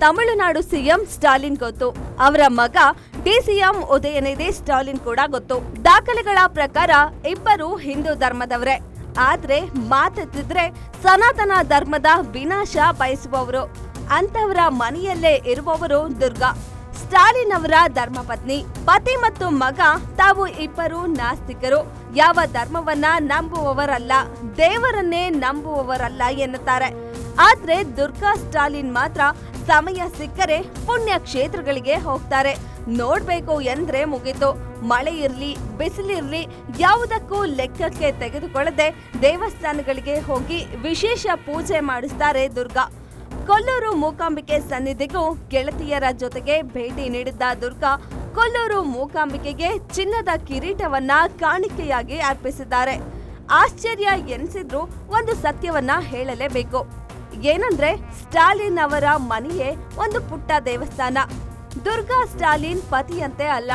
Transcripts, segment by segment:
Tamil Nadu CM Stalin ಗೊತ್ತು. ಅವರ ಮಗ ಡಿ ಸಿಎಂ ಉದಯನಿಧಿ ಸ್ಟಾಲಿನ್ ಕೂಡ ಗೊತ್ತು. ದಾಖಲೆಗಳ ಪ್ರಕಾರ ಇಬ್ಬರು ಹಿಂದೂ ಧರ್ಮದವರೇ. ಆದ್ರೆ ಮಾತೆತ್ತಿದ್ರೆ ಸನಾತನ ಧರ್ಮದ ವಿನಾಶ ಬಯಸುವವರು. ಅಂತವರ ಮನೆಯಲ್ಲೇ ಇರುವವರು ದುರ್ಗಾ. ಸ್ಟಾಲಿನ್ ಅವರ ಧರ್ಮಪತ್ನಿ ಪತಿ ಮತ್ತು ಮಗ, ತಾವು ಇಬ್ಬರು ನಾಸ್ತಿಕರು. ಯಾವ ಧರ್ಮವನ್ನ ನಂಬುವವರಲ್ಲ, ದೇವರನ್ನೇ ನಂಬುವವರಲ್ಲ ಎನ್ನುತ್ತಾರೆ. ಆದ್ರೆ ದುರ್ಗಾ ಸ್ಟಾಲಿನ್ ಮಾತ್ರ ಸಮಯ ಸಿಕ್ಕರೆ ಪುಣ್ಯ ಕ್ಷೇತ್ರಗಳಿಗೆ ಹೋಗ್ತಾರೆ. ನೋಡ್ಬೇಕು ಎಂದ್ರೆ ಮುಗಿತು. ಮಳೆ ಇರ್ಲಿ ಬಿಸಿಲಿರ್ಲಿ ಯಾವುದಕ್ಕೂ ಲೆಕ್ಕಕ್ಕೆ ತೆಗೆದುಕೊಳ್ಳದೆ ದೇವಸ್ಥಾನಗಳಿಗೆ ಹೋಗಿ ವಿಶೇಷ ಪೂಜೆ ಮಾಡಿಸ್ತಾರೆ ದುರ್ಗಾ. ಕೊಲ್ಲೂರು ಮೂಕಾಂಬಿಕೆ ಸನ್ನಿಧಿಗೂ ಗೆಳತಿಯರ ಜೊತೆಗೆ ಭೇಟಿ ನೀಡಿದ್ದ ದುರ್ಗಾ, ಕೊಲ್ಲೂರು ಮೂಕಾಂಬಿಕೆಗೆ ಚಿನ್ನದ ಕಿರೀಟವನ್ನ ಕಾಣಿಕೆಯಾಗಿ ಅರ್ಪಿಸಿದ್ದಾರೆ. ಆಶ್ಚರ್ಯ ಎನಿಸಿದ್ರು ಒಂದು ಸತ್ಯವನ್ನ ಹೇಳಲೇಬೇಕು. ಏನಂದ್ರೆ, ಸ್ಟಾಲಿನ್ ಅವರ ಮನೆಯೇ ಒಂದು ಪುಟ್ಟ ದೇವಸ್ಥಾನ. ದುರ್ಗಾ ಸ್ಟಾಲಿನ್ ಪತಿಯಂತೆ ಅಲ್ಲ,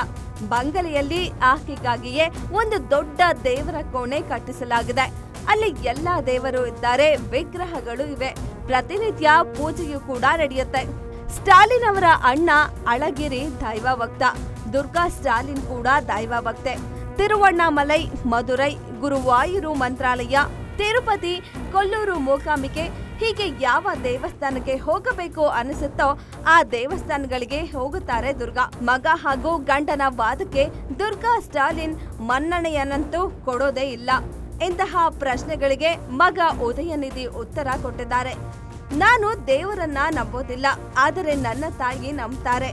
ಬಂಗಲೆಯಲ್ಲಿ ಆಕೆಗಾಗಿಯೇ ಒಂದು ದೊಡ್ಡ ದೇವರ ಕೋಣೆ ಕಟ್ಟಿಸಲಾಗಿದೆ. ಅಲ್ಲಿ ಎಲ್ಲಾ ದೇವರು ಇದ್ದಾರೆ, ವಿಗ್ರಹಗಳು ಇವೆ. ಪ್ರತಿನಿತ್ಯ ಪೂಜೆಯೂ ಕೂಡ ನಡೆಯುತ್ತೆ. ಸ್ಟಾಲಿನ್ ಅವರ ಅಣ್ಣ ಅಳಗಿರಿ ದೈವ ಭಕ್ತ. ದುರ್ಗಾ ಸ್ಟಾಲಿನ್ ಕೂಡ ದೈವ ಭಕ್ತೆ. ತಿರುವಣ್ಣಾಮಲೈ, ಮಧುರೈ, ಗುರುವಾಯೂರು ಮಂತ್ರಾಲಯ, ತಿರುಪತಿ, ಕೊಲ್ಲೂರು ಮೂಕಾಂಬಿಕೆ. ಹೀಗೆ ಯಾವ ದೇವಸ್ಥಾನಕ್ಕೆ ಹೋಗಬೇಕು ಅನಿಸುತ್ತೋ ಆ ದೇವಸ್ಥಾನಗಳಿಗೆ ಹೋಗುತ್ತಾರೆ ದುರ್ಗಾ. ಮಗ ಹಾಗೂ ಗಂಡನ ವಾದಕ್ಕೆ ದುರ್ಗಾ ಸ್ಟಾಲಿನ್ ಮನ್ನಣೆಯನ್ನಂತೂ ಕೊಡೋದೇ ಇಲ್ಲ. ಇಂತಹ ಪ್ರಶ್ನೆಗಳಿಗೆ ಮಗ ಉದಯನಿಧಿ ಉತ್ತರ ಕೊಟ್ಟಿದ್ದಾರೆ. ನಾನು ದೇವರನ್ನ ನಂಬೋದಿಲ್ಲ ಆದರೆ ನನ್ನ ತಾಯಿ ನಂಬ್ತಾರೆ.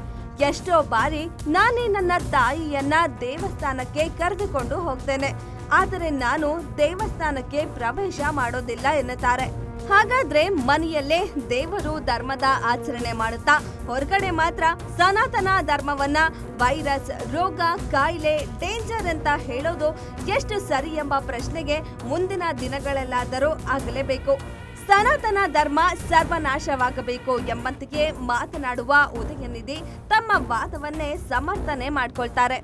ಎಷ್ಟೋ ಬಾರಿ ನಾನೇ ನನ್ನ ತಾಯಿಯನ್ನ ದೇವಸ್ಥಾನಕ್ಕೆ ಕರೆದುಕೊಂಡು ಹೋಗ್ತೇನೆ, ಆದರೆ ನಾನು ದೇವಸ್ಥಾನಕ್ಕೆ ಪ್ರವೇಶ ಮಾಡೋದಿಲ್ಲ ಎನ್ನುತ್ತಾರೆ. ಹಾಗಾದ್ರೆ ಮನೆಯಲ್ಲೇ ದೇವರು ಧರ್ಮದ ಆಚರಣೆ ಮಾಡುತ್ತಾ? ಹೊರಗಡೆ ಮಾತ್ರ ಸನಾತನ ಧರ್ಮವನ್ನ ವೈರಸ್, ರೋಗ, ಕಾಯಿಲೆ ಡೇಂಜರ್ ಅಂತ ಹೇಳೋದು ಎಷ್ಟು ಸರಿ ಎಂಬ ಪ್ರಶ್ನೆಗೆ ಮುಂದಿನ ದಿನಗಳಲ್ಲಾದರೂ ಆಗಲೇಬೇಕು. ಸನಾತನ ಧರ್ಮ ಸರ್ವನಾಶವಾಗಬೇಕು ಎಂಬಂತಿಗೆ ಮಾತನಾಡುವ ಉದಯನಿಧಿ ತಮ್ಮ ವಾದವನ್ನೇ ಸಮರ್ಥನೆ ಮಾಡ್ಕೊಳ್ತಾರೆ.